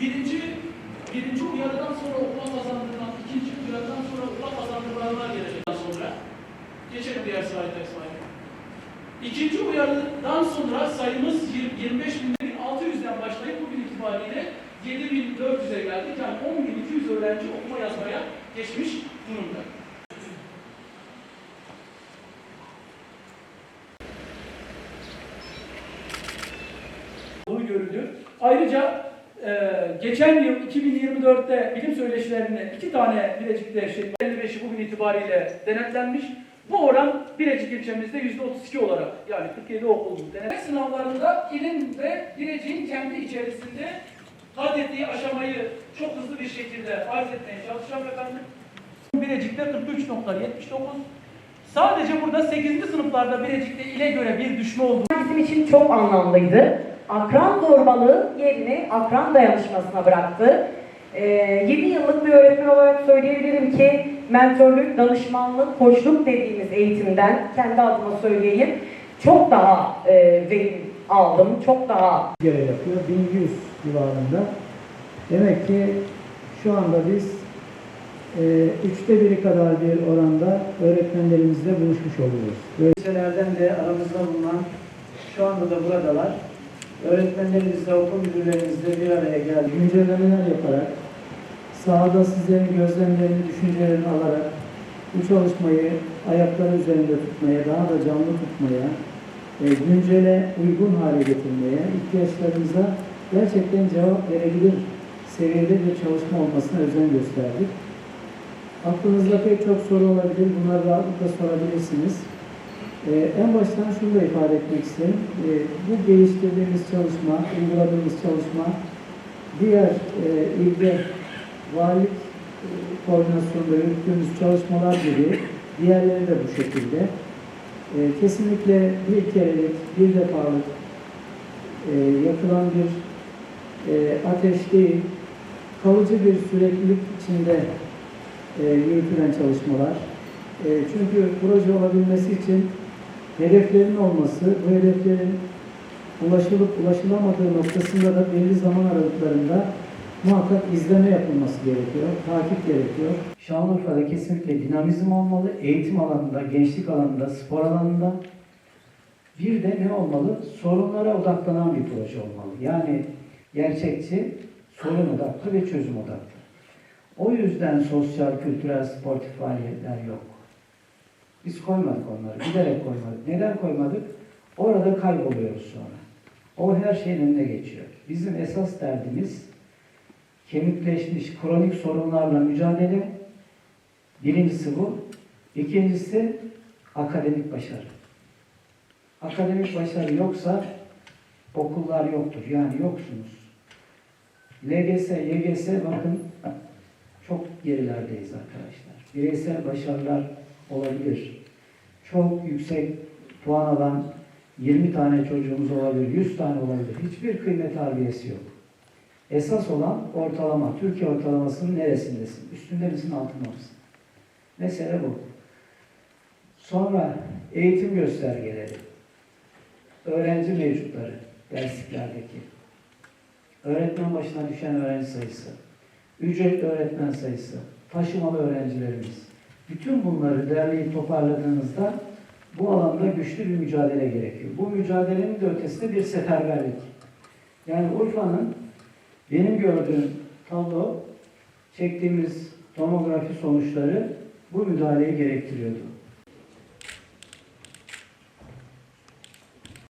birinci, birinci uyarıdan sonra okuma kazandırılan, ikinci uyarıdan sonra okuma kazandırılanlar gelecek sonra. Geçelim diğer slayta İsmail. İkinci uyarıdan sonra sayımız 25.600'den başlayıp bugün itibariyle 7.400'e geldik. Yani 10.200 öğrenci okuma yazmaya geçmiş durumda. görülüyor. Ayrıca e, geçen yıl 2024'te bilim söyleşilerinde iki tane Bilecik'te şey, 55'i bugün itibariyle denetlenmiş. Bu oran Bilecik ilçemizde %32 olarak yani 47 okulun denetleme sınavlarında ilin ve Bilecik'in kendi içerisinde kat ettiği aşamayı çok hızlı bir şekilde arz etmeye çalışacağım efendim. Bilecik'te 43.79 Sadece burada 8. sınıflarda Bilecik'te ile göre bir düşme oldu. bizim için çok anlamlıydı. Akran zorbalığı yerini akran dayanışmasına bıraktı. Ee, 7 yıllık bir öğretmen olarak söyleyebilirim ki mentörlük, danışmanlık, koçluk dediğimiz eğitimden kendi adıma söyleyeyim çok daha e, verim aldım, çok daha göre yapıyor. 1100 civarında. Demek ki şu anda biz e, üçte biri kadar bir oranda öğretmenlerimizle buluşmuş oluyoruz. Liselerden de aramızda bulunan şu anda da buradalar. Öğretmenlerimizle, okul müdürlerimizle bir araya geldik. Güncellemeler yaparak, sahada sizlerin gözlemlerini, düşüncelerini alarak bu çalışmayı ayakları üzerinde tutmaya, daha da canlı tutmaya, e, güncele uygun hale getirmeye, ihtiyaçlarımıza gerçekten cevap verebilir seviyede bir çalışma olmasına özen gösterdik. Aklınızda pek çok soru olabilir, bunları rahatlıkla sorabilirsiniz. E, en baştan şunu da ifade etmek isterim. E, bu geliştirdiğimiz çalışma, uyguladığımız çalışma diğer e, ilde valilik e, koordinasyonunda yürüttüğümüz çalışmalar gibi diğerleri de bu şekilde. E, kesinlikle bir kerelik, bir defalık e, yapılan bir e, ateş değil, kalıcı bir süreklilik içinde e, yürütülen çalışmalar. E, çünkü proje olabilmesi için hedeflerin olması, bu hedeflerin ulaşılıp ulaşılamadığı noktasında da belli zaman aralıklarında muhakkak izleme yapılması gerekiyor, takip gerekiyor. Şanlıurfa'da kesinlikle dinamizm olmalı, eğitim alanında, gençlik alanında, spor alanında. Bir de ne olmalı? Sorunlara odaklanan bir proje olmalı. Yani gerçekçi, sorun odaklı ve çözüm odaklı. O yüzden sosyal, kültürel, sportif faaliyetler yok. Biz koymadık onları, bilerek koymadık. Neden koymadık? Orada kayboluyoruz sonra. O her şeyin önüne geçiyor. Bizim esas derdimiz kemikleşmiş kronik sorunlarla mücadele. Birincisi bu. İkincisi akademik başarı. Akademik başarı yoksa okullar yoktur. Yani yoksunuz. LGS, YGS bakın çok gerilerdeyiz arkadaşlar. Bireysel başarılar olabilir. Çok yüksek puan alan 20 tane çocuğumuz olabilir, 100 tane olabilir. Hiçbir kıymet harbiyesi yok. Esas olan ortalama. Türkiye ortalamasının neresindesin? Üstünde misin, altında mısın? Mesele bu. Sonra eğitim göstergeleri, öğrenci mevcutları dersliklerdeki, öğretmen başına düşen öğrenci sayısı, ücretli öğretmen sayısı, taşımalı öğrencilerimiz. Bütün bunları derleyip toparladığınızda bu alanda güçlü bir mücadele gerekiyor. Bu mücadelenin de ötesinde bir seferberlik. Yani Urfa'nın benim gördüğüm tablo çektiğimiz tomografi sonuçları bu müdahaleyi gerektiriyordu.